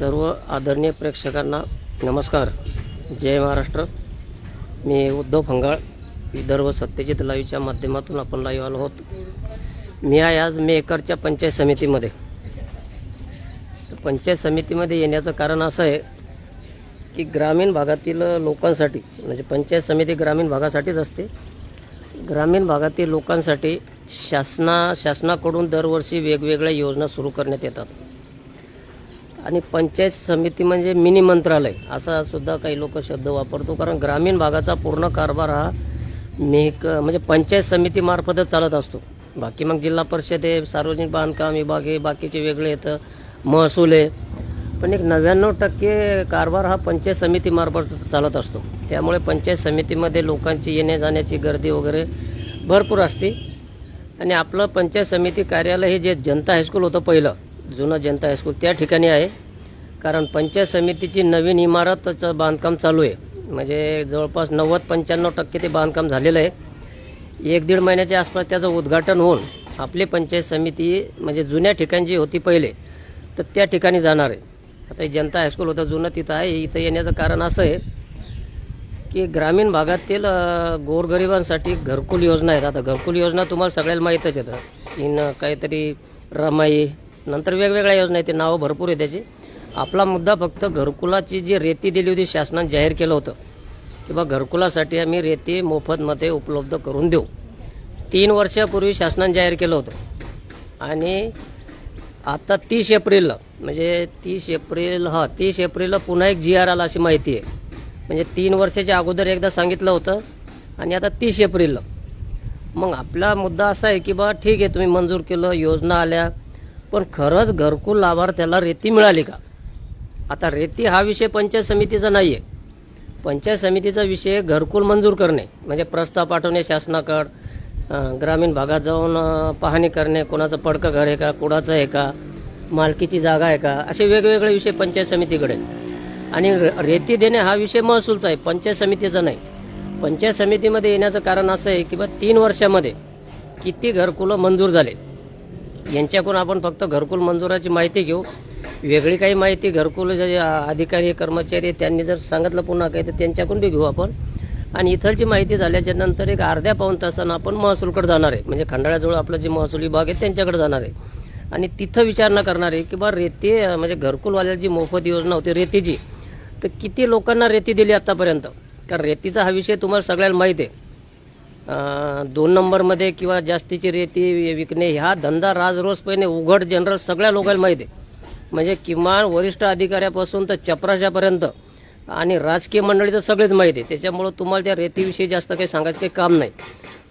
सर्व आदरणीय प्रेक्षकांना नमस्कार. जय महाराष्ट्र. मी उद्धव फंगाळ. विदर्भ सत्यजित लाईव्हच्या माध्यमातून आपण लाईव्ह आलो आहोत. मी आहे आज मेकरच्या पंचायत समितीमध्ये. तर पंचायत समितीमध्ये येण्याचं कारण असं आहे की ग्रामीण भागातील लोकांसाठी म्हणजे पंचायत समिती ग्रामीण भागासाठीच असते. ग्रामीण भागातील लोकांसाठी शासना शासनाकडून दरवर्षी वेगवेगळ्या योजना सुरू करण्यात येतात. आणि पंचायत समिती म्हणजे मिनी मंत्रालय असा सुद्धा काही लोक शब्द वापरतो. कारण ग्रामीण भागाचा पूर्ण कारभार हा मेक म्हणजे पंचायत समितीमार्फतच चालत असतो. बाकी मग जिल्हा परिषद आहे सार्वजनिक बांधकाम विभाग आहे बाकीचे वेगळे येतं महसूल आहे पण एक नव्याण्णव टक्के कारभार हा पंचायत समितीमार्फत चालत असतो. त्यामुळे पंचायत समितीमध्ये लोकांची येण्या जाण्याची गर्दी वगैरे भरपूर असते. आणि आपलं पंचायत समिती कार्यालय हे जे जनता हायस्कूल होतं पहिलं जुनं जनता हायस्कूल त्या ठिकाणी आहे. कारण पंचायत समितीची नवीन इमारतचं बांधकाम चालू आहे. म्हणजे जवळपास नव्वद पंच्याण्णव टक्के ते बांधकाम झालेलं आहे. एक दीड महिन्याच्या आसपास त्याचं उद्घाटन होऊन आपली पंचायत समिती म्हणजे जुन्या ठिकाणी जी होती पहिले तर त्या ठिकाणी जाणार आहे. आता जनता हायस्कूल होतं जुनं तिथं आहे. इथं येण्याचं कारण असं आहे की ग्रामीण भागातील गोरगरिबांसाठी घरकुल योजना आहेत. आता घरकुल योजना तुम्हाला सगळ्याला माहीतच येतं तीन काहीतरी रमाई नंतर वेगवेगळ्या योजना आहेत ते नावं भरपूर आहे त्याची. आपला मुद्दा फक्त घरकुलाची जी रेती दिली होती शासनानं जाहीर केलं होतं की बा घरकुलासाठी आम्ही रेती मोफतमध्ये उपलब्ध करून देऊ. तीन वर्षापूर्वी शासनानं जाहीर केलं होतं. आणि आता तीस एप्रिलला म्हणजे तीस एप्रिल हा तीस एप्रिलला पुन्हा एक जी आर आला अशी माहिती आहे. म्हणजे तीन वर्षाच्या अगोदर एकदा सांगितलं होतं आणि आता तीस एप्रिलला मग आपला मुद्दा असा आहे की बा ठीक आहे तुम्ही मंजूर केलं योजना आल्या पण खरंच घरकुल लाभार्थ्याला रेती मिळाली का? आता रेती हा विषय पंचायत समितीचा नाही आहे पंचायत समितीचा विषय घरकुल मंजूर करणे म्हणजे प्रस्ताव पाठवणे शासनाकडं ग्रामीण भागात जाऊन पाहणी करणे कोणाचं पडकं घर आहे का कुणाचं आहे का मालकीची जागा आहे का असे वेगवेगळे विषय पंचायत समितीकडे आणि र- रेती देणे हा विषय महसूलचा आहे पंचायत समितीचा नाही. पंचायत समितीमध्ये येण्याचं कारण असं आहे की बा तीन वर्षामध्ये किती घरकुलं मंजूर झाले यांच्याकडून आपण फक्त घरकुल मंजुराची माहिती घेऊ. वेगळी काही माहिती घरकुल जे अधिकारी कर्मचारी त्यांनी जर सांगितलं पुन्हा काही तर त्यांच्याकडून बी घेऊ आपण. आणि इथलची माहिती झाल्याच्यानंतर एक अर्ध्या पाऊन तासानं आपण महसूलकडे जाणार आहे. म्हणजे खंडाळ्याजवळ आपलं जे महसूल विभाग आहे त्यांच्याकडे जाणार आहे. आणि तिथं विचारणा करणार आहे की बा रेती म्हणजे घरकुलवाल्याची जी मोफत योजना होती रेतीची तर किती लोकांना रेती दिली आतापर्यंत? कारण रेतीचा हा विषय तुम्हाला सगळ्याला माहीत आहे. दोन नंबरमध्ये किंवा जास्तीची रेती विकणे हा धंदा राजरोजपणे उघड जनरल सगळ्या लोकांना माहिती आहे. म्हणजे किमान वरिष्ठ अधिकाऱ्यापासून तर चपराशापर्यंत आणि राजकीय मंडळी तर सगळेच माहिती आहे. त्याच्यामुळं तुम्हाला त्या रेतीविषयी जास्त काही सांगायचं काही काम नाही.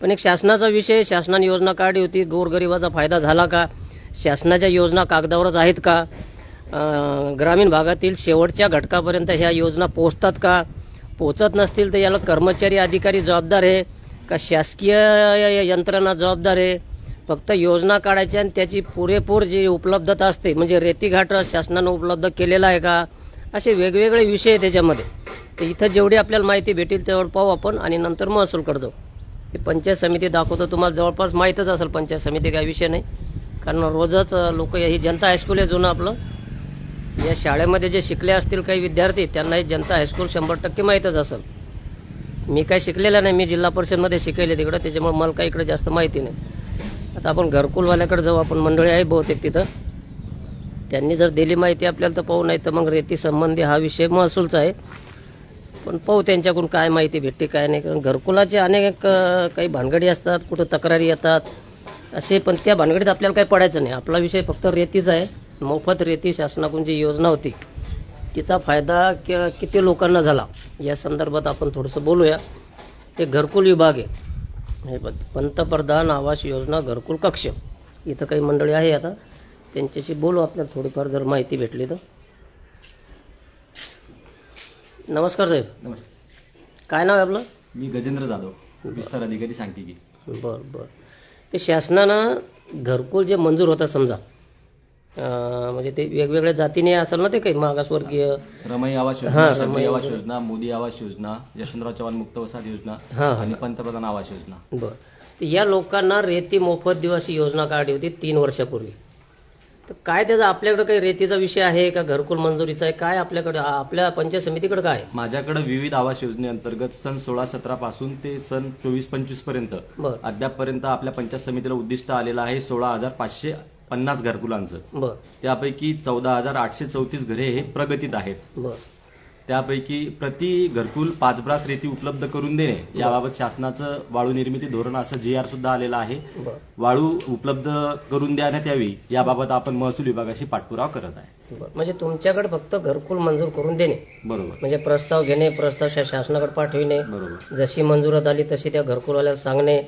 पण एक शासनाचा विषय शासनाने योजना काढली होती. गोरगरिबाचा फायदा झाला का? शासनाच्या योजना कागदावरच आहेत का? ग्रामीण भागातील शेवटच्या घटकापर्यंत ह्या योजना पोहोचतात का? पोचत नसतील तर याला कर्मचारी अधिकारी जबाबदार आहे. का शासकीय यंत्रणा जबाबदार आहे? फक्त योजना काढायची आणि त्याची पुरेपूर जी उपलब्धता असते म्हणजे रेतीघाट शासनानं उपलब्ध केलेला आहे का? असे वेगवेगळे विषय आहे त्याच्यामध्ये. तर इथं जेवढी आपल्याला माहिती भेटेल तेवढं पाहू आपण आणि नंतर महसूल करतो. हे पंचायत समिती दाखवतो तुम्हाला जवळपास माहीतच असेल पंचायत समिती काय विषय नाही. कारण रोजच लोक ही जनता हायस्कूल आहे जुनं आपलं. या शाळेमध्ये जे शिकले असतील काही विद्यार्थी त्यांना हे जनता हायस्कूल शंभर टक्के माहीतच असेल. मी काय शिकलेला नाही मी जिल्हा परिषदमध्ये शिकले तिकडं त्याच्यामुळे मला काही इकडे जास्त माहिती नाही. आता आपण घरकुलवाल्याकडे जाऊ आपण मंडळी आहे बहुतेक तिथं. त्यांनी जर दिली माहिती आपल्याला तर पाहू नाही तर मग रेती संबंधी हा विषय महसूलचा आहे. पण पाहू त्यांच्याकडून काय माहिती भेटते काय नाही. कारण घरकुलाचे अनेक काही भानगडी असतात कुठं तक्रारी येतात. असे पण त्या भानगडीत आपल्याला काही पडायचं नाही. आपला विषय फक्त रेतीचा आहे. मोफत रेती शासनाकडून जी योजना होती तिचा फायदा किती लोकांना झाला या संदर्भात आपण थोडंसं बोलूया. ते घरकुल विभाग आहे. हे बघ, पंतप्रधान आवास योजना घरकुल कक्ष. इथं काही मंडळी आहे आता. त्यांच्याशी बोलू आपल्याला थोडीफार जर माहिती भेटली तर. नमस्कार साहेब. नमस्कार. काय नाव आहे आपलं? मी गजेंद्र जाधव विस्तार अधिकारी सांगते की. बर बर. ते शासनानं घरकुल जे मंजूर होतं समजा म्हणजे ते वेगवेगळ्या जातीने असेल ना ते काही मागासवर्गीय? रमाई आवास योजना आवास योजना मोदी आवास योजना यशवंतराव चव्हाण मुक्त वसाहत योजना आणि पंतप्रधान आवास योजना. बर. या लोकांना रेती मोफत अशी योजना काढली होती तीन वर्षापूर्वी. तर काय त्याचा आपल्याकडे काही रेतीचा विषय आहे का घरकुल मंजुरीचा आहे? काय आपल्याकडे आपल्या पंचायत समितीकडे काय? माझ्याकडे विविध आवास योजनेअंतर्गत सन सोळा सतरा पासून ते सन चोवीस पंचवीसपर्यंत अद्यापपर्यंत आपल्या पंचायत समितीला उद्दिष्ट आलेलं आहे सोळा हजार पाचशे पन्नास घरकुलांचं. त्यापैकी चौदा हजार आठशे चौतीस घरे हे प्रगतीत आहेत. त्यापैकी प्रति घरकुल पाच ब्रास रेती उपलब्ध करून देणे याबाबत शासनाचं वाळू निर्मिती धोरण असं जी आर सुद्धा आलेलं आहे. वाळू उपलब्ध करून देण्यात यावी याबाबत आपण महसूल विभागाशी पाठपुरावा करत आहे. म्हणजे तुमच्याकडे फक्त घरकुल मंजूर करून देणे. बरोबर. म्हणजे प्रस्ताव घेणे प्रस्ताव शासनाकडे पाठविणे. बरोबर. जशी मंजुरात आली तशी त्या घरकुलवाल्याला सांगणे.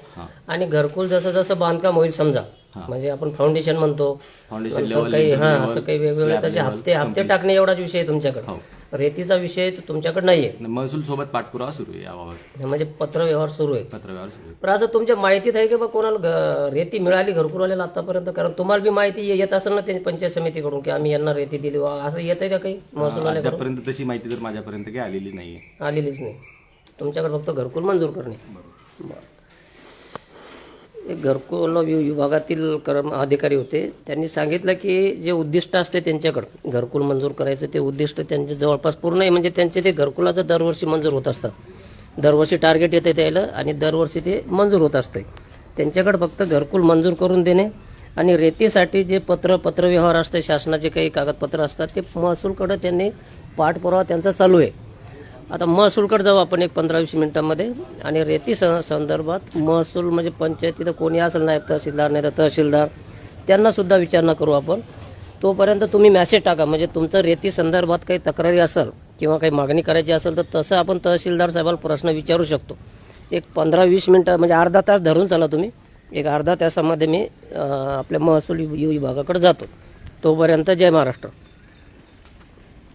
आणि घरकुल जसं जसं बांधकाम होईल समजा. म्हणजे आपण फाउंडेशन म्हणतो. फाउंडेशन नंतर लेवल काही हा असं काही वेगवेगळे त्याचे हप्ते हप्ते टाकणे एवढाच विषय आहे तुमच्याकडे. हो. रेतीचा विषय तो तुमच्याकडे नाहीये. महसूल सोबत पाठपुरावा सुरू आहे याबाबत. म्हणजे पत्र व्यवहार सुरू आहे. पत्रव्यवहार सुरू पण असं तुमच्या माहितीत आहे की बा कोणाला रेती मिळाली घरकुलवाल्याला आतापर्यंत? कारण तुम्हाला बी माहिती येत असेल ना त्यांनी पंचायत समितीकडून की आम्ही यांना रेती दिली वा असं येत आहे का काही अद्यापर्यंत तशी माहिती तर माझ्यापर्यंत काही आलेली नाहीये. आलेलीच नाही. तुमच्याकडे फक्त घरकुल मंजूर करणे. बरं. एक घरकुल वि- विभागातील कर्म अधिकारी होते. त्यांनी सांगितलं की जे उद्दिष्ट असते त्यांच्याकडं घरकुल मंजूर करायचं ते उद्दिष्ट त्यांचे जवळपास पूर्ण आहे. म्हणजे त्यांचे ते घरकुलाचं दरवर्षी मंजूर होत असतात दरवर्षी टार्गेट येते त्याला आणि दरवर्षी ते मंजूर होत असते. त्यांच्याकडे फक्त घरकुल मंजूर करून देणे आणि रेतीसाठी जे पत्र पत्रव्यवहार असते शासनाचे काही कागदपत्र असतात ते महसूलकडं त्यांनी पाठपुरावा त्यांचा चालू आहे. आता महसूलकडे जाऊ आपण एक पंधरा वीस मिनिटांमध्ये. आणि रेती स संदर्भात महसूल म्हणजे पंचायतीत कोणी असेल नाही तहसीलदार नाही तर तहसीलदार त्यांना सुद्धा विचारणा करू आपण. तोपर्यंत तुम्ही मॅसेज टाका. म्हणजे तुमचं रेती संदर्भात काही तक्रारी असेल किंवा काही मागणी करायची असेल तर तसं आपण तहसीलदार साहेबाला प्रश्न विचारू शकतो. एक पंधरा वीस मिनटं म्हणजे अर्धा तास धरून चला तुम्ही. एक अर्धा तासामध्ये मी आपल्या महसूल विभागाकडे जातो. तोपर्यंत जय महाराष्ट्र.